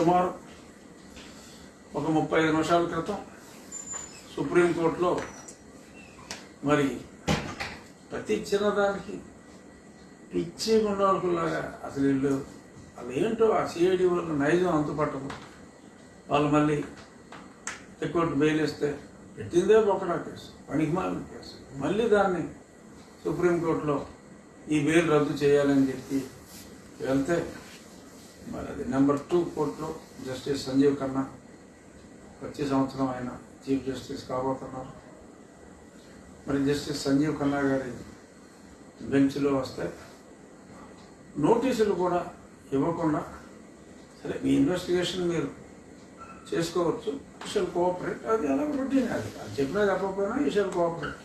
సుమారు ఒక ముప్పై ఐదు నిమిషాల క్రితం సుప్రీంకోర్టులో మరి ప్రతి చిన్నదానికి పిచ్చి గుండాలకులాగా అసలు వీళ్ళు అదేంటో ఆ సిఐడి వాళ్ళు నైజం అంతుపట్టదు వాళ్ళు మళ్ళీ హైకోర్టు బెయిల్ ఇస్తే పెట్టిందే బొక్కడా కేసు పనికిమాలిన కేసు. మళ్ళీ దాన్ని సుప్రీంకోర్టులో ఈ బెయిల్ రద్దు చేయాలని చెప్పి వెళ్తే మరి అది నెంబర్ టూ కోర్టులో జస్టిస్ సంజీవ్ ఖన్నా ప్రతి సంవత్సరం ఆయన చీఫ్ జస్టిస్ కాబోతున్నారు. మరి జస్టిస్ సంజీవ్ ఖన్నా గారి బెంచ్లో వస్తే నోటీసులు కూడా ఇవ్వకుండా సరే మీ ఇన్వెస్టిగేషన్ మీరు చేసుకోవచ్చు. He shall cooperate. అది అలా రొటీన్ అది. అది చెప్పినా చెప్పకపోయినా ఈ షల్ కోఆపరేట్.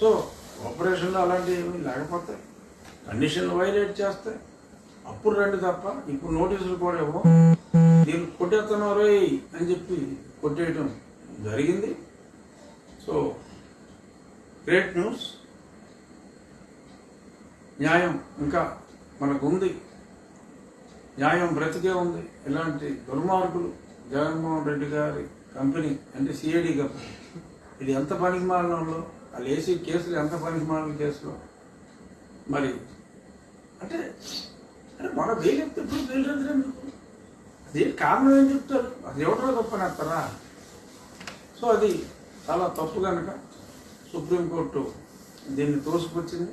సో కోఆపరేషన్లో అలాంటివి ఏమీ లేకపోతే కండిషన్లు వైలేట్ చేస్తే అప్పుడు రండి తప్ప ఇప్పుడు నోటీసులు కూడా ఇవ్వం దీన్ని కొట్టేస్తున్నారు అని చెప్పి కొట్టేయటం జరిగింది. So great news. న్యాయం ఇంకా మనకు ఉంది న్యాయం బ్రతికే ఉంది. ఇలాంటి దుర్మార్గులు జగన్మోహన్ రెడ్డి గారి కంపెనీ అంటే సిఐడి కంపెనీ. ఇది ఎంత పనికి మాలినంలో వాళ్ళు వేసే కేసులు ఎంత పనికి మారిన కేసులో? మరి అంటే అంటే మన బెయిల్ ఎత్తే ఇప్పుడు బెయిల్ రద్దు అది కారణం ఏం చెప్తారు? అది ఎవడో తప్పనేస్తారా సో అది చాలా తప్పు కనుక సుప్రీంకోర్టు దీన్ని తోసుకొచ్చింది.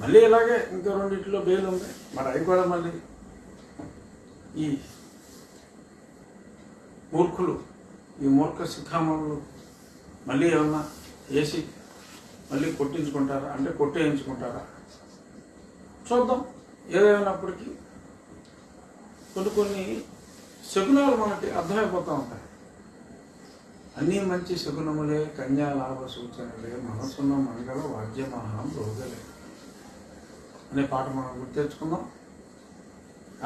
మళ్ళీ ఇలాగే ఇంకా రెండింటిలో బెయిల్ ఉంది. మరి అవి కూడా మళ్ళీ ఈ మూర్ఖులు ఈ మూర్ఖ సిద్ధామణులు మళ్ళీ ఏమన్నా వేసి మళ్ళీ కొట్టించుకుంటారా? అంటే కొట్టేయించుకుంటారా? చూద్దాం. ఏదైనప్పటికీ కొన్ని కొన్ని శకునాలు మనకి అర్థమైపోతూ ఉంటాయి. అన్నీ మంచి శకునములే కన్యాలాభ సూచనలే మనసున్న మంగళ వాద్యమహం రోగలే అనే పాట మనం గుర్తు తెచ్చుకుందాం.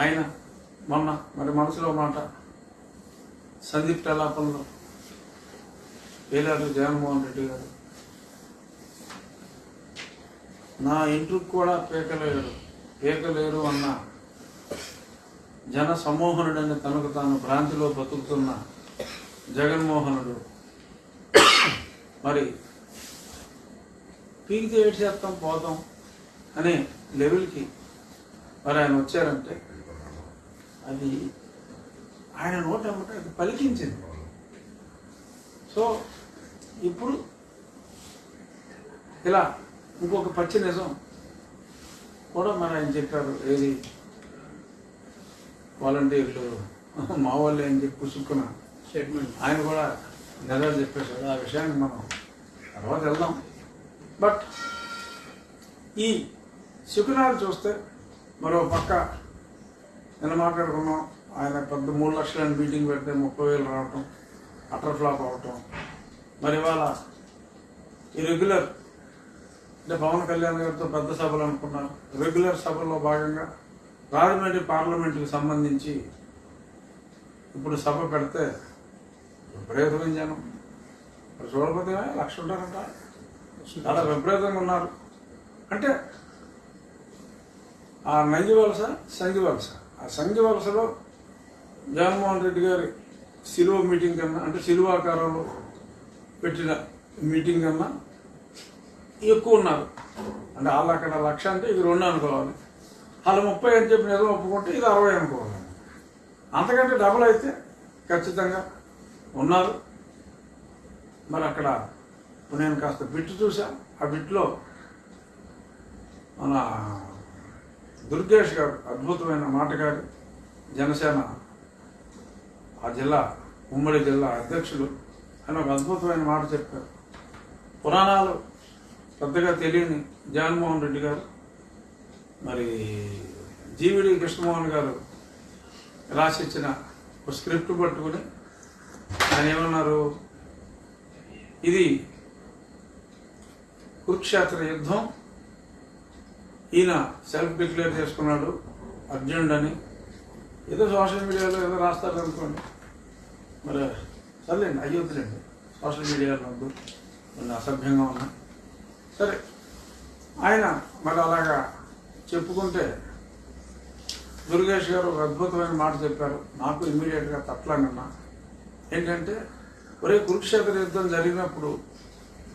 ఆయన మొన్న మరి మనసులో మాట సందీప్ టలాపంలో వేలాడు జగన్మోహన్ రెడ్డి గారు నా ఇంటికి కూడా పేకలేడు పీకలేరు అన్న జన సమోహనుడని తనకు తాను భ్రాంతిలో బతుకుతున్న జగన్మోహనుడు. మరి పీకితే ఏడు పోతాం అనే లెవెల్కి మరి ఆయన వచ్చారంటే అది ఆయన నోట ఏమంటే అది పలికించింది. సో ఇప్పుడు ఇలా ఇంకొక పచ్చి నిజం కూడా మన ఆయన చెప్పారు ఏది వాలంటీర్లు మా వాళ్ళు అని చెప్పి పుసుక్కున స్టేట్మెంట్ ఆయన కూడా నిజాలు చెప్పేశాడు ఆ విషయాన్ని మనం తర్వాత వెళ్దాం. బట్ ఈ శుకునాలు చూస్తే మరో పక్క నిన్న మాట్లాడుకున్నాం. ఆయన పెద్ద మూడు లక్షలని మీటింగ్ పెడితే ముప్పై వేలు రావటం అటర్ ఫ్లాప్ అవటం. మరి ఇవాళ ఈ రెగ్యులర్ అంటే పవన్ కళ్యాణ్ గారితో పెద్ద సభలు అనుకున్నారు రెగ్యులర్ సభల్లో భాగంగా రాజమండ్రి పార్లమెంటుకి సంబంధించి ఇప్పుడు సభ పెడితే విపరీతమైన జనం. చూడకపోతే లక్ష ఉంటారంట. చాలా విపరీతంగా ఉన్నారు. అంటే ఆ నంది వలస సంఘి వలస. ఆ సంఘి వలసలో జగన్మోహన్ రెడ్డి గారి సిలువ మీటింగ్ కన్నా అంటే సిలువ ఆకారంలో పెట్టిన మీటింగ్ కన్నా ఎక్కువ ఉన్నారు. అంటే వాళ్ళు అక్కడ లక్ష అంటే ఇది రెండు అనుకోవాలి. వాళ్ళు ముప్పై అని చెప్పి నిజం ఒప్పుకుంటే ఇది అరవై అనుకోవాలి. అంతకంటే డబుల్ అయితే ఖచ్చితంగా ఉన్నారు. మరి అక్కడ నేను కాస్త బిట్ చూశాను ఆ బిట్లో మన దుర్గేష్ గారు అద్భుతమైన మాటగారు జనసేన ఆ జిల్లా ఉమ్మడి జిల్లా అధ్యక్షులు ఆయన ఒక అద్భుతమైన మాట చెప్పారు. పురాణాలు పెద్దగా తెలియని జగన్మోహన్ రెడ్డి గారు మరి జీవిడి కృష్ణమోహన్ గారు రాసిచ్చిన ఒక స్క్రిప్ట్ పట్టుకుని ఆయన ఏమన్నారు? ఇది కురుక్షేత్ర యుద్ధం. ఈయన సెల్ఫ్ డిక్లేర్ చేసుకున్నాడు అర్జునుడు అని. ఏదో సోషల్ మీడియాలో ఏదో రాస్తారు అనుకోండి. మరి సర్లేండి అయ్యొద్దులేండి సోషల్ మీడియాలో వద్దు కొన్ని అసభ్యంగా ఉన్నా. సరే. ఆయన మరి అలాగా చెప్పుకుంటే దుర్గేష్ గారు ఒక అద్భుతమైన మాట చెప్పారు. నాకు ఇమ్మీడియట్గా తట్లానన్నా ఏంటంటే ఒరే కురుక్షేత్ర యుద్ధం జరిగినప్పుడు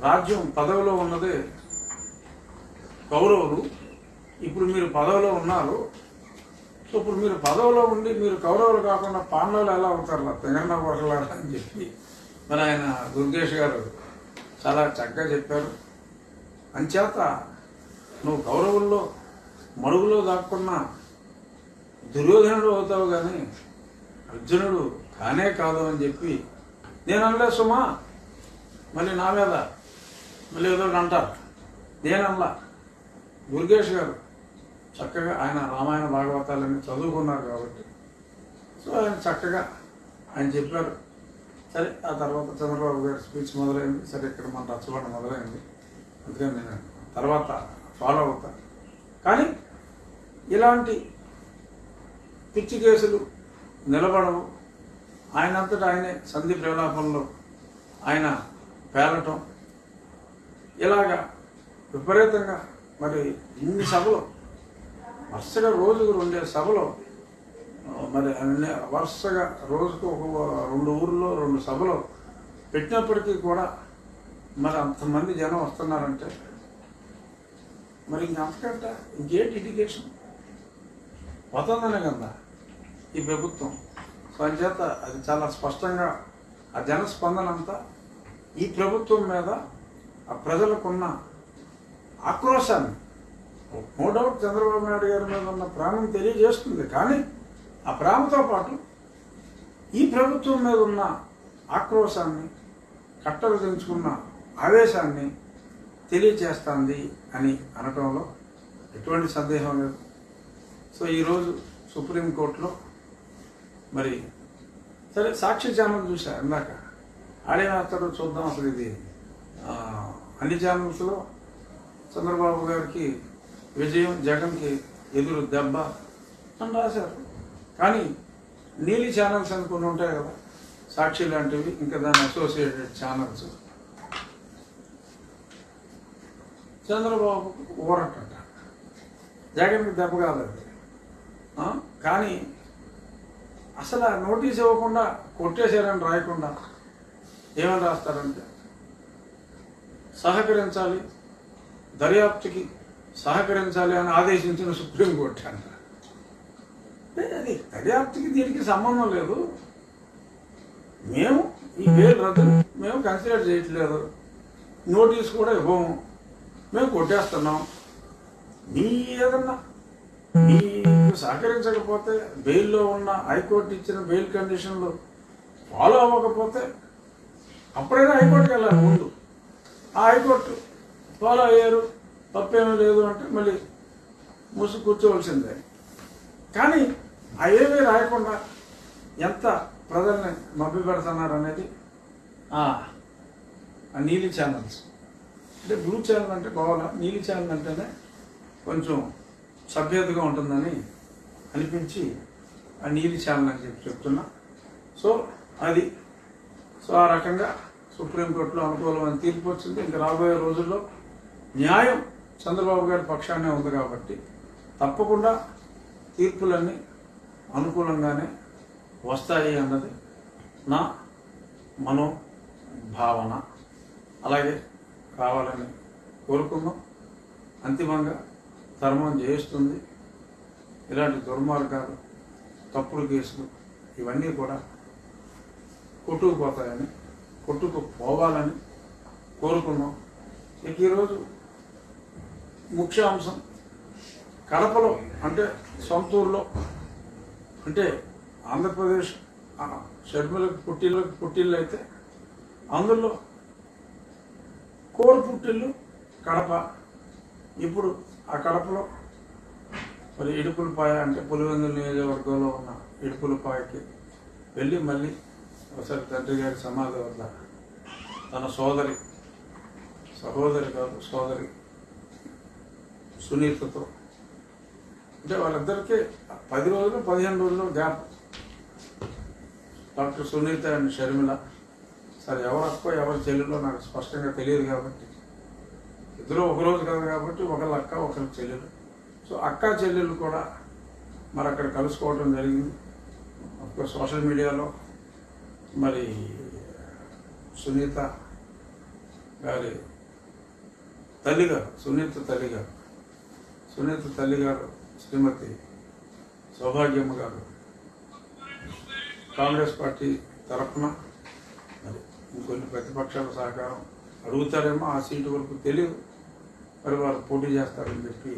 రాజ్యం పదవిలో ఉన్నదే కౌరవులు. ఇప్పుడు మీరు పదవిలో ఉన్నారు. సో ఇప్పుడు మీరు పదవిలో ఉండి మీరు కౌరవులు కాకుండా పాండవులు ఎలా అవుతారు తెలంగాణ కొరలారా అని చెప్పి మరి ఆయన దుర్గేష్ గారు చాలా చక్కగా చెప్పారు. అంచేత నువ్వు కౌరవుల్లో మడుగులో దాక్కున్నా దుర్యోధనుడు అవుతావు కానీ అర్జునుడు కానే కాదు అని చెప్పి నేను అనలే సుమా. మళ్ళీ నా మీద మళ్ళీ ఏదో ఒకటి అంటారు. నేనల్లా దుర్గేష్ గారు చక్కగా ఆయన రామాయణ భాగవతాలన్నీ చదువుకున్నారు కాబట్టి. సో ఆయన చక్కగా ఆయన చెప్పారు. సరే ఆ తర్వాత చంద్రబాబు గారి స్పీచ్ మొదలైంది. సరే ఇక్కడ మన రచ్చబండ మొదలైంది. నేను తర్వాత ఫాలో అవుతా కానీ ఇలాంటి పిచ్చి కేసులు నిలబడవు. ఆయనంతటా ఆయనే సంధి ప్రలాపంలో ఆయన పేలటం. ఇలాగా విపరీతంగా మరి ఇన్ని సభలు వరుసగా రోజుకు రెండే సభలు మరి అన్ని వరుసగా రోజుకు ఒక రెండు ఊర్లో రెండు సభలు పెట్టినప్పటికీ కూడా మరి అంతమంది జనం వస్తున్నారంటే మరి ఇంకంతకంట ఇంకేంటి ఇండికేషన్ పోతుందనే కదా ఈ ప్రభుత్వం? పనిచేత అది చాలా స్పష్టంగా ఆ జనస్పందన అంతా ఈ ప్రభుత్వం మీద ఆ ప్రజలకున్న ఆక్రోశాన్ని నో డౌట్ చంద్రబాబు నాయుడు గారి మీద ఉన్న ప్రేమను తెలియజేస్తుంది. కానీ ఆ ప్రేమతో పాటు ఈ ప్రభుత్వం మీద ఉన్న ఆక్రోశాన్ని కట్టలు తెంచుకున్న ఆవేశాన్ని తెలియజేస్తుంది అని అనటంలో ఎటువంటి సందేహం లేదు. సో ఈరోజు సుప్రీంకోర్టులో మరి సరే సాక్షి ఛానల్ చూసా ఇందాక. ఆడేవేస్తాడో చూద్దాం అసలు ఇది. అన్ని ఛానల్స్లో చంద్రబాబు గారికి విజయం జగన్కి ఎదురు దెబ్బ అని రాశారు. కానీ నీలి ఛానల్స్ అనుకుని ఉంటాయి కదా సాక్షి లాంటివి ఇంకా దాని అసోసియేటెడ్ ఛానల్స్ చంద్రబాబు ఊరటంట. జగన్కి దెబ్బ కాదండి ఆ? కానీ అసలు ఆ నోటీస్ ఇవ్వకుండా కొట్టేశారని రాయకుండా ఏమని రాస్తారంటే సహకరించాలి దర్యాప్తుకి సహకరించాలి అని ఆదేశించిన సుప్రీంకోర్టు అంట. అది దర్యాప్తుకి దీనికి సంబంధం లేదు. మేము ఈ బెయిల్ రద్దు మేము కన్సిడర్ చేయట్లేదు. నోటీస్ కూడా ఇవ్వము. మేము కొట్టేస్తున్నాం. మీ ఏదన్నా మీకు సహకరించకపోతే బెయిల్లో ఉన్న హైకోర్టు ఇచ్చిన బెయిల్ కండిషన్లు ఫాలో అవ్వకపోతే అప్పుడైనా హైకోర్టుకి వెళ్ళాలి ముందు. ఆ హైకోర్టు ఫాలో అయ్యారు తప్పేమీ లేదు అంటే మళ్ళీ మూసి కూర్చోవలసిందే. కానీ ఆ ఏమీ రాయకుండా ఎంత ప్రజల్ని మభ్య పెడుతున్నారు అనేది నీలి ఛానల్స్. అంటే బ్లూ ఛానల్ అంటే బాగా నీలి ఛానల్ అంటేనే కొంచెం సభ్యతగా ఉంటుందని అనిపించి ఆ నీలి ఛానల్ అని చెప్పి చెప్తున్నా. సో అది. సో ఆ రకంగా సుప్రీంకోర్టులో అనుకూలమైన తీర్పు వచ్చింది. ఇంకా రాబోయే రోజుల్లో న్యాయం చంద్రబాబు గారి పక్షానే ఉంది కాబట్టి తప్పకుండా తీర్పులన్నీ అనుకూలంగానే వస్తాయి అన్నది నా మనో భావన అలాగే కావాలని కోరుకున్నాం అంతిమంగా ధర్మం చేస్తుంది ఇలాంటి దుర్మార్గాలు తప్పుడు కేసులు ఇవన్నీ కూడా కొట్టుకుపోతాయని కొట్టుకు పోవాలని కోరుకున్నాం ఇక ఈరోజు ముఖ్య అంశం కడపలో అంటే సొంతూరులో అంటే ఆంధ్రప్రదేశ్ ఆ, షర్మిలకు పుట్టిల్లకు పుట్టిల్లు అయితే అందులో కోడి పుట్టిల్లు కడప. ఇప్పుడు ఆ కడపలో మరి ఇడుపులపాయ అంటే పులివెందుల నియోజకవర్గంలో ఉన్న ఇడుపులపాయకి వెళ్ళి మళ్ళీ ఒకసారి తండ్రి గారి సమాధి వద్ద తన సోదరి సహోదరి కాదు సోదరి సునీతతో. అంటే వాళ్ళిద్దరికీ పది రోజులు పదిహేను రోజులు gap. Doctor Sunitha and Sharmila సరే ఎవరు ఎవరి ఎవరు చెల్లెలో నాకు స్పష్టంగా తెలియదు కాబట్టి. ఇద్దరు ఒక రోజు కాదు కాబట్టి ఒకళ్ళ అక్క ఒకళ్ళ చెల్లెలు. సో అక్క చెల్లెలు కూడా మరి అక్కడ కలుసుకోవడం జరిగింది. ఒక సోషల్ మీడియాలో మరి సునీత గారి తల్లిగారు సునీత తల్లిగారు. సునీత తల్లిగారు శ్రీమతి సౌభాగ్యమ్మ గారు కాంగ్రెస్ పార్టీ తరఫున మరి ఇంకొన్ని ప్రతిపక్షాల సహకారం అడుగుతారేమో ఆ సీటు వరకు తెలియదు. మరి వారు పోటీ చేస్తారని చెప్పి